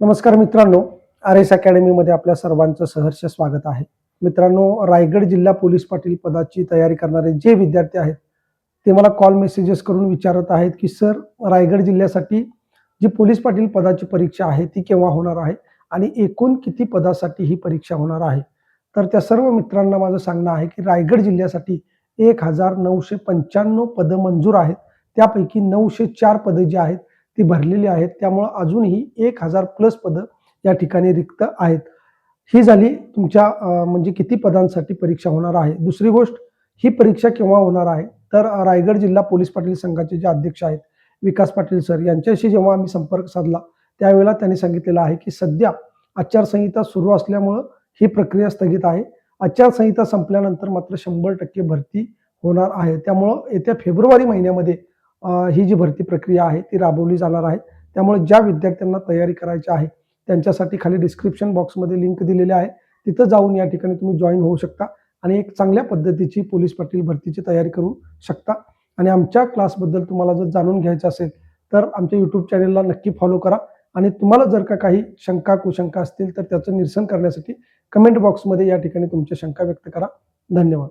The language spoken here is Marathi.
नमस्कार मित्रांनो आर एस अकॅडमीमध्ये आपल्या सर्वांचं सहर्ष स्वागत आहे. मित्रांनो रायगड जिल्हा पोलीस पाटील पदाची तयारी करणारे जे विद्यार्थी आहेत ते मला कॉल मेसेजेस करून विचारत आहेत की सर रायगड जिल्ह्यासाठी जी पोलीस पाटील पदाची परीक्षा आहे ती केव्हा होणार आहे? आणि एकूण किती पदासाठी ही परीक्षा होणार आहे? तर त्या सर्व मित्रांना माझं सांगणं आहे की रायगड जिल्ह्यासाठी एक हजार नऊशे पंच्याण्णव पदं मंजूर आहेत. त्यापैकी नऊशे चार पदं जी आहेत ती भरलेली आहेत. त्यामुळं अजूनही एक हजार प्लस पदं या ठिकाणी रिक्त आहेत. ही झाली तुमच्या म्हणजे किती पदांसाठी परीक्षा होणार आहे? दुसरी गोष्ट ही परीक्षा केव्हा होणार आहे? तर रायगड जिल्हा पोलीस पाटील संघाचे जे अध्यक्ष आहेत विकास पाटील सर यांच्याशी जेव्हा आम्ही संपर्क साधला त्यावेळेला त्यांनी सांगितलेलं आहे की सध्या आचारसंहिता सुरू असल्यामुळं ही प्रक्रिया स्थगित आहे. आचारसंहिता संपल्यानंतर मात्र शंभर टक्के भरती होणार आहे. त्यामुळं येत्या फेब्रुवारी महिन्यामध्ये ही जी भरती प्रक्रिया आहे ती राबवली जाणार आहे. त्यामुळे ज्या विद्यार्थ्यांना तयारी करायची आहे त्यांच्यासाठी खाली डिस्क्रिप्शन बॉक्समध्ये लिंक दिलेली आहे. तिथं जाऊन या ठिकाणी तुम्ही जॉईन होऊ शकता आणि एक चांगल्या पद्धतीची पोलीस पाटील भरतीची तयारी करू शकता. आणि आमच्या क्लासबद्दल तुम्हाला जर जाणून घ्यायचं असेल तर आमच्या यूट्यूब चॅनलला नक्की फॉलो करा. आणि तुम्हाला जर का काही शंका कुशंका असतील तर त्याचं निरसन करण्यासाठी कमेंट बॉक्समध्ये या ठिकाणी तुमच्या शंका व्यक्त करा. धन्यवाद.